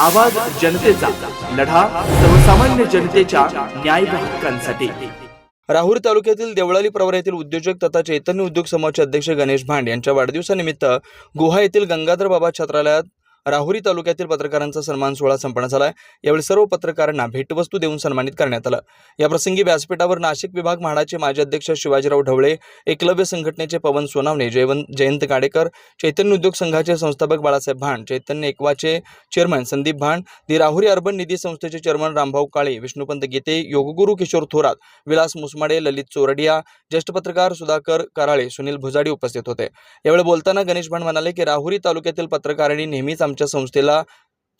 आवाज जनतेचा लढा सर्वसामान्य जनतेच्या न्याय हक्कांसाठी. राहुरी तालुक्यातील देवळाली प्रवरा येथील उद्योजक तथा चैतन्य उद्योग समूहाचे अध्यक्ष गणेश भांड यांच्या वाढदिवसानिमित्त गुहा येथील गंगाधर बाबा छात्रालयात राहुरी तालुक्यातील पत्रकारांचा सन्मान सोहळा संपन्न झाला आहे. यावेळी सर्व पत्रकारांना भेटवस्तू देऊन सन्मानित करण्यात आलं. याप्रसंगी व्यासपीठावर नाशिक विभाग म्हाडाचे माजी अध्यक्ष शिवाजीराव ढवळे एकलव्य संघटनेचे पवन सोनावणे जयवंत जयंत गाडेकर चैतन्य उद्योग संघाचे संस्थापक बाळासाहेब भांड चैतन्य एकवाचे चेअरमन संदीप भांड दि राहुरी अर्बन निधी संस्थेचे चेअरमन रामभाऊ काळे विष्णुपंत गीते योगगुरू किशोर थोरात विलास मुसमाडे ललित चोरडिया ज्येष्ठ पत्रकार सुधाकर कराळे सुनील भुजाडी उपस्थित होते. यावेळी बोलताना गणेश भांड म्हणाले की राहुरी तालुक्यातील पत्रकारांनी नेहमीच आमच्या संस्थेला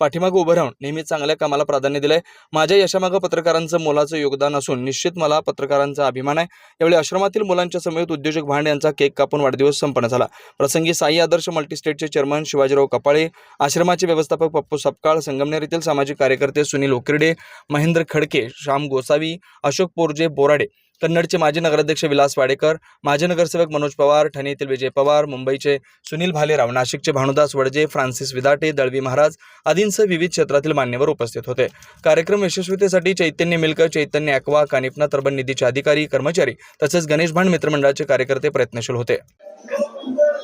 पाठीमागे उभं राहून नेहमी चांगल्या कामाला प्राधान्य दिलं आहे माझ्या यशामागं पत्रकारांचं मोलाचं योगदान असून निश्चित मला पत्रकारांचा अभिमान आहे. यावेळी आश्रमातील मुलांच्या समेत उद्योजक भांड यांचा केक कापून वाढदिवस संपन्न झाला. प्रसंगी साई आदर्श मल्टीस्टेटचे चेअरमन शिवाजीराव कपाळे आश्रमाचे व्यवस्थापक पप्पू सपकाळ संगमनेर येथील सामाजिक कार्यकर्ते सुनील ओकिर्डे महेंद्र खडके श्याम गोसावी अशोक पोरजे बोराडे कन्नडचे माजी नगराध्यक्ष विलास वाडेकर माजी नगरसेवक मनोज पवार ठाणे येथील विजय पवार मुंबईचे सुनील भालेराव नाशिकचे भानुदास वडजे फ्रान्सिस विदाटे दळवी महाराज आदींसह विविध क्षेत्रातील मान्यवर उपस्थित होते. कार्यक्रम यशस्वीतेसाठी चैतन्य मिलकर चैतन्य ॲक्वा कानिपना तर्बन निधीचे अधिकारी कर्मचारी तसेच गणेश भांड मित्रमंडळाचे कार्यकर्ते प्रयत्नशील होते.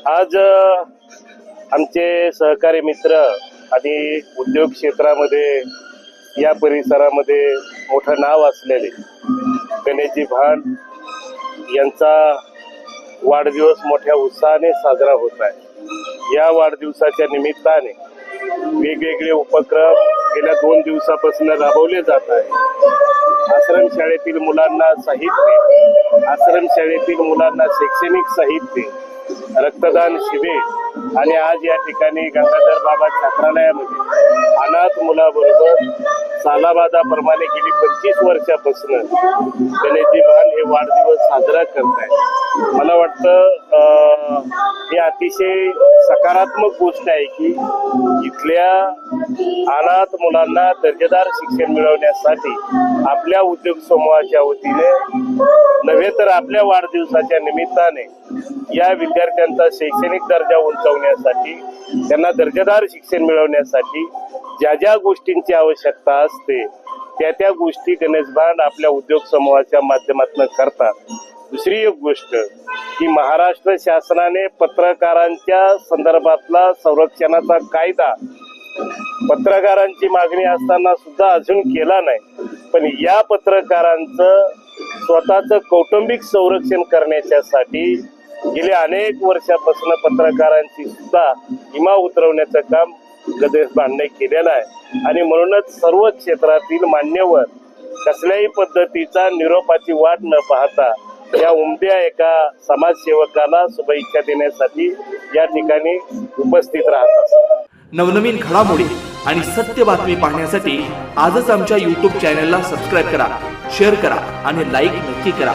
आज आमचे सहकारी मित्र आणि उद्योग क्षेत्रामध्ये या परिसरामध्ये मोठं नाव असलेले गणेशजी भांड यांचा वाढदिवस मोठ्या उत्साहाने साजरा होत आहे. या वाढदिवसाच्या निमित्ताने वेगवेगळे उपक्रम गेल्या दोन दिवसापासून राबवले जात आहे आश्रमशाळेतील मुलांना साहित्य आश्रमशाळेतील मुलांना शैक्षणिक साहित्य रक्तदान शिबिर आणि आज या ठिकाणी गंगाधर बाबा छात्रालयामध्ये अनाथ मुलाबरोबर सालाबादाप्रमाणे गेली पंचवीस वर्षापासून गणेशजी भान हे वाढदिवस साजरा करत आहे मला वाटतं हे ही अतिशय सकारात्मक गोष्ट आहे की इथल्या अनाथ मुलांना दर्जेदार शिक्षण मिळवण्यासाठी आपल्या उद्योग समूहाच्या वतीने नव्हे तर आपल्या वाढदिवसाच्या निमित्ताने या विद्यार्थ्यांचा शैक्षणिक दर्जा उंचावण्यासाठी त्यांना दर्जेदार शिक्षण मिळवण्यासाठी ज्या ज्या गोष्टींची आवश्यकता असते त्या त्या गोष्टी गणेश भांड आपल्या उद्योग समूहाच्या माध्यमातून करतात. दुसरी एक गोष्ट की महाराष्ट्र शासनाने पत्रकारांच्या संदर्भातला संरक्षणाचा कायदा पत्रकारांची मागणी असताना सुद्धा अजून केला नाही. पण या पत्रकारांचं स्वतःचं कौटुंबिक संरक्षण करण्याच्यासाठी गेल्या अनेक वर्षापासून पत्रकारांची सुद्धा विमा उतरवण्याचं काम गणेश भांडणे केलेलं आहे. आणि म्हणूनच सर्व क्षेत्रातील मान्यवर कसल्याही पद्धतीचा निरोपाची वाट न पाहता या उमद्या एका समाजसेवकाला शुभेच्छा देण्यासाठी या ठिकाणी उपस्थित राहत असतात नवनवीन घडामोडी आणि सत्य बातमी पाहण्यासाठी आजच आमच्या यूट्यूब चॅनलला सबस्क्राईब करा शेअर करा आणि लाईक नक्की करा.